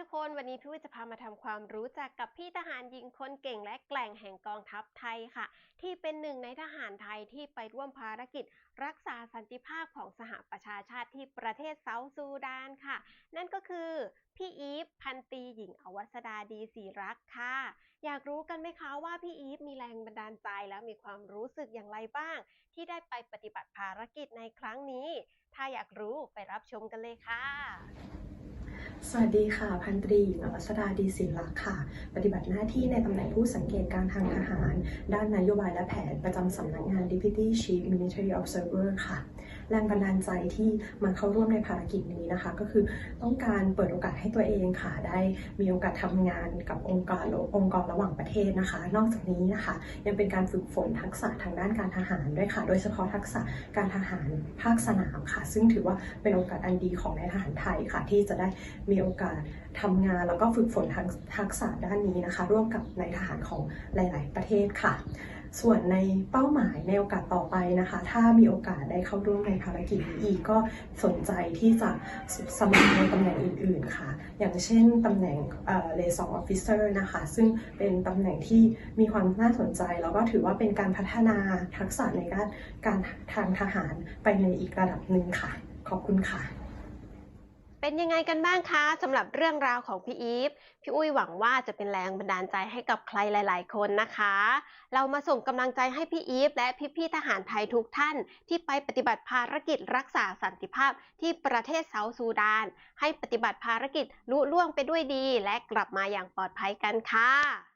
ทุกคนวันนี้พี่วิจะพามาทำความรู้จักกับพี่ทหารหญิงคนเก่งและแกล่งแห่งกองทัพไทยค่ะ ที่เป็นหนึ่งในทหารไทยที่ไปร่วมภารกิจ รักษาสันติภาพของสหประชาชาติที่ประเทศเซาท์ซูดานค่ะ นั่นก็คือพี่อีฟพันตีหญิงอวัสดาดีศรีรักษ์ค่ะ อยากรู้กันไหมคะว่าพี่อีฟมีแรงบันดาลใจแล้วมีความรู้สึกอย่างไรบ้าง ที่ได้ไปปฏิบัติภารกิจในครั้งนี้ ถ้าอยากรู้ไปรับชมกันเลยค่ะ สวัสดีค่ะ พันตรีหญิงอวัสดาดีศิลักษ์ค่ะ ปฏิบัติหน้าที่ในตำแหน่งผู้สังเกตการทางทหาร ด้านนโยบายและแผนประจำสำนักงาน Deputy Chief Military Observer ค่ะ แรงบันดาลใจที่มาเข้าร่วมในภารกิจนี้นะคะ ก็คือต้องการเปิดโอกาสให้ตัวเองค่ะ ได้มีโอกาสทำงานกับองค์กรองค์กรระหว่างประเทศนะคะ นอกจากนี้นะคะ ยังเป็นการฝึกฝนทักษะทางด้านการทหารด้วยค่ะ โดยเฉพาะทักษะการทหารภาคสนามค่ะ ซึ่งถือว่าเป็นโอกาสอันดีของนายทหารไทยค่ะ ที่จะได้มีโอกาสทำงาน แล้วก็ฝึกฝนทักทักษะด้านนี้นะคะ ร่วมกับนายทหารของหลาย ๆ ประเทศค่ะ ส่วนในเป้าหมายในโอกาสต่อไปนะคะ ถ้ามีโอกาสได้เข้าร่วมในภารกิจนี้อีกก็สนใจที่จะสมัครในตำแหน่งอื่น ๆ ค่ะ อย่างเช่นตำแหน่งเลซองออฟฟิเซอร์นะคะ ซึ่งเป็นตำแหน่งที่มีความน่าสนใจ แล้วก็ถือว่าเป็นการพัฒนาทักษะในการการทางทหารไปในอีกระดับหนึ่งค่ะ ขอบคุณค่ะ เป็นยังไงกันบ้างคะสำหรับเรื่องราวของพี่อีฟ พี่อุ้ยหวังว่าจะเป็นแรงบันดาลใจให้กับใครหลาย ๆ คนนะคะ เรามาส่งกำลังใจให้พี่อีฟ และพี่ๆทหารไทยทุกท่าน ที่ไปปฏิบัติภารกิจรักษาสันติภาพที่ประเทศเซาท์ซูดาน ให้ปฏิบัติภารกิจลุล่วงไปด้วยดี และกลับมาอย่างปลอดภัยกันค่ะ